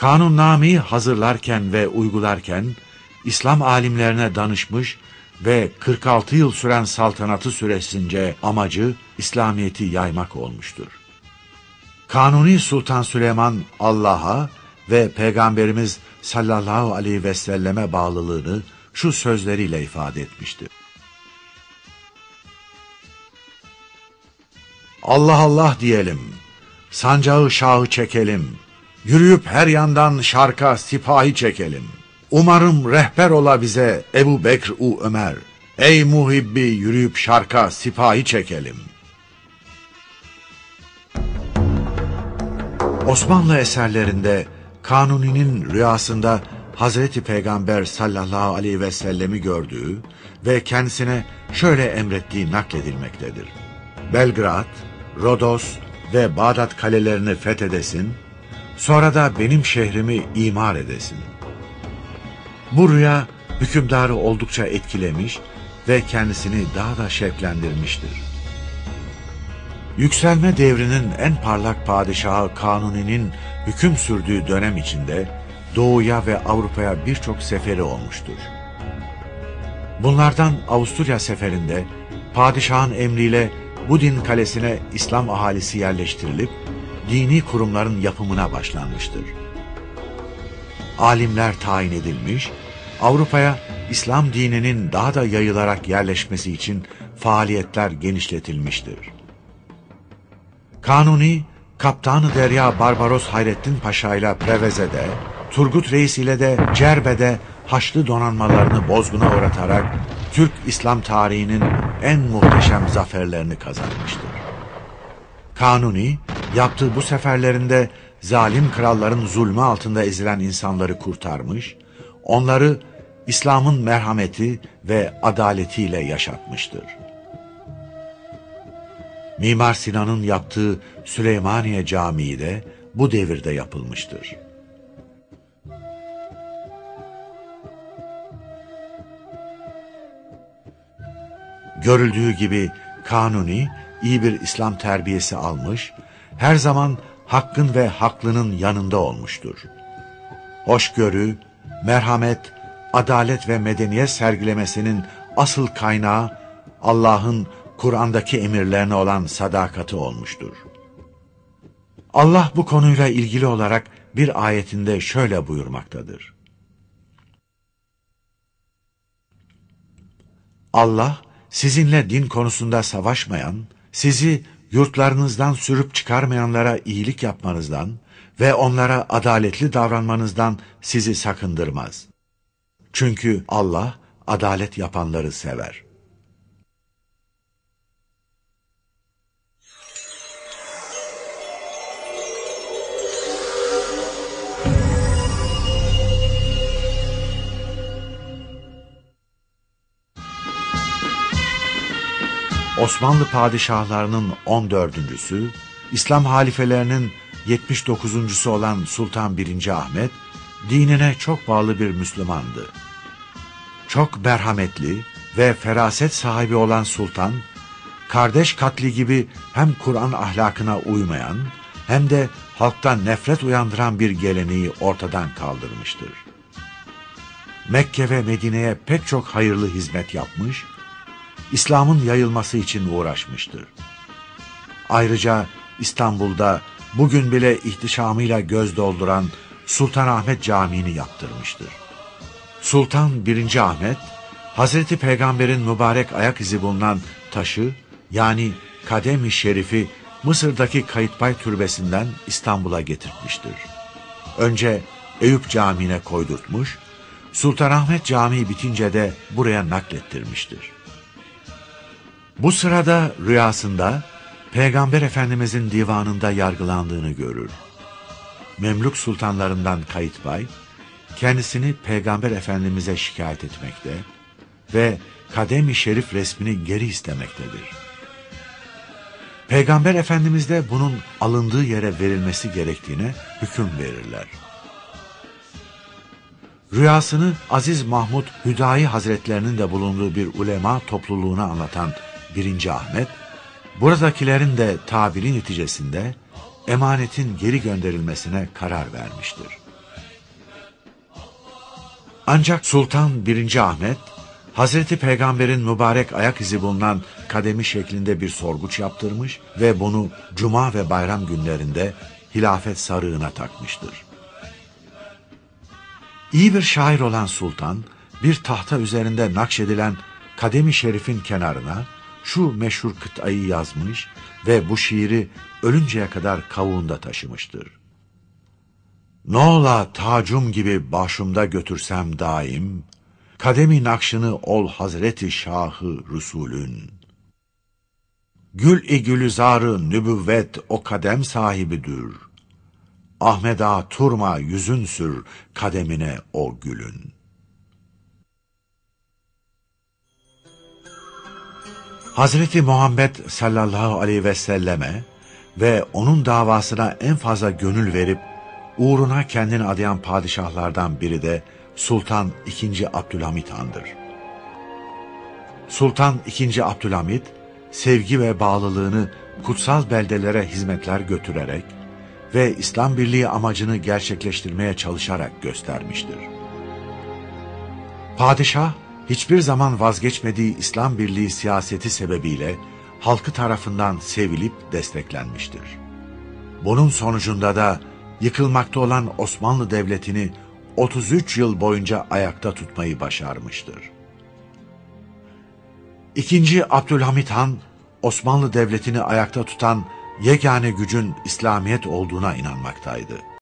Kanunnameyi hazırlarken ve uygularken İslam alimlerine danışmış ve 46 yıl süren saltanatı süresince amacı İslamiyet'i yaymak olmuştur. Kanuni Sultan Süleyman Allah'a ve Peygamberimiz sallallahu aleyhi ve selleme bağlılığını şu sözleriyle ifade etmiştir. Allah Allah diyelim, sancağı şahı çekelim, yürüyüp her yandan şarka sipahi çekelim. Umarım rehber ola bize Ebu Bekr u Ömer, ey muhibbi yürüyüp şarka sipahi çekelim. Osmanlı eserlerinde Kanuni'nin rüyasında Hazreti Peygamber sallallahu aleyhi ve sellemi gördüğü ve kendisine şöyle emrettiği nakledilmektedir. Belgrad, Rodos ve Bağdat kalelerini fethedesin, sonra da benim şehrimi imar edesin. Bu rüya hükümdarı oldukça etkilemiş ve kendisini daha da şevklendirmiştir. Yükselme devrinin en parlak padişahı Kanuni'nin hüküm sürdüğü dönem içinde Doğu'ya ve Avrupa'ya birçok seferi olmuştur. Bunlardan Avusturya seferinde padişahın emriyle Budin kalesine İslam ahalisi yerleştirilip dini kurumların yapımına başlanmıştır. Alimler tayin edilmiş, Avrupa'ya İslam dininin daha da yayılarak yerleşmesi için faaliyetler genişletilmiştir. Kanuni, Kaptanı Derya Barbaros Hayrettin Paşa ile Preveze'de, Turgut Reis ile de Cerbe'de Haçlı donanmalarını bozguna uğratarak Türk İslam tarihinin en muhteşem zaferlerini kazanmıştır. Kanuni, yaptığı bu seferlerinde zalim kralların zulmü altında ezilen insanları kurtarmış, onları İslam'ın merhameti ve adaletiyle yaşatmıştır. Mimar Sinan'ın yaptığı Süleymaniye Camii de bu devirde yapılmıştır. Görüldüğü gibi Kanuni iyi bir İslam terbiyesi almış, her zaman hakkın ve haklının yanında olmuştur. Hoşgörü, merhamet, adalet ve medeniyet sergilemesinin asıl kaynağı Allah'ın Kur'an'daki emirlerine olan sadakati olmuştur. Allah bu konuyla ilgili olarak bir ayetinde şöyle buyurmaktadır. Allah sizinle din konusunda savaşmayan, sizi yurtlarınızdan sürüp çıkarmayanlara iyilik yapmanızdan ve onlara adaletli davranmanızdan sizi sakındırmaz. Çünkü Allah adalet yapanları sever. Osmanlı padişahlarının 14.sü, İslam halifelerinin 79.sü olan Sultan 1. Ahmet, dinine çok bağlı bir Müslümandı. Çok merhametli ve feraset sahibi olan sultan, kardeş katli gibi hem Kur'an ahlakına uymayan hem de halktan nefret uyandıran bir geleneği ortadan kaldırmıştır. Mekke ve Medine'ye pek çok hayırlı hizmet yapmış, İslam'ın yayılması için uğraşmıştır. Ayrıca İstanbul'da bugün bile ihtişamıyla göz dolduran Sultanahmet Camii'ni yaptırmıştır. Sultan 1. Ahmet, Hazreti Peygamber'in mübarek ayak izi bulunan taşı, yani Kadem-i Şerif'i Mısır'daki Kayıtbay Türbesi'nden İstanbul'a getirtmiştir. Önce Eyüp Camii'ne koydurtmuş, Sultanahmet Camii bitince de buraya naklettirmiştir. Bu sırada rüyasında Peygamber Efendimizin divanında yargılandığını görür. Memlük sultanlarından Kayıtbay, kendisini Peygamber Efendimiz'e şikayet etmekte ve kademi şerif resmini geri istemektedir. Peygamber Efendimiz de bunun alındığı yere verilmesi gerektiğine hüküm verirler. Rüyasını Aziz Mahmud Hüdayi Hazretlerinin de bulunduğu bir ulema topluluğuna anlatan 1. Ahmet, buradakilerin de tabiri neticesinde emanetin geri gönderilmesine karar vermiştir. Ancak Sultan 1. Ahmet, Hazreti Peygamber'in mübarek ayak izi bulunan kademi şeklinde bir sorguç yaptırmış ve bunu cuma ve bayram günlerinde hilafet sarığına takmıştır. İyi bir şair olan sultan, bir tahta üzerinde nakşedilen kademi şerifin kenarına şu meşhur kıtayı yazmış ve bu şiiri ölünceye kadar kavuğunda taşımıştır. Nola tacum gibi başımda götürsem daim, kademi nakşını ol Hazreti Şahı Resulün. Gül-i gülizarı nübüvvet o kadem sahibidir. Ahmeda turma yüzün sür kademine o gülün. Hazreti Muhammed sallallahu aleyhi ve selleme ve onun davasına en fazla gönül verip uğruna kendini adayan padişahlardan biri de Sultan II. Abdülhamit Han'dır. Sultan II. Abdülhamit, sevgi ve bağlılığını kutsal beldelere hizmetler götürerek ve İslam birliği amacını gerçekleştirmeye çalışarak göstermiştir. Padişah, hiçbir zaman vazgeçmediği İslam birliği siyaseti sebebiyle halkı tarafından sevilip desteklenmiştir. Bunun sonucunda da yıkılmakta olan Osmanlı Devleti'ni 33 yıl boyunca ayakta tutmayı başarmıştır. İkinci Abdülhamit Han, Osmanlı Devleti'ni ayakta tutan yegane gücün İslamiyet olduğuna inanmaktaydı.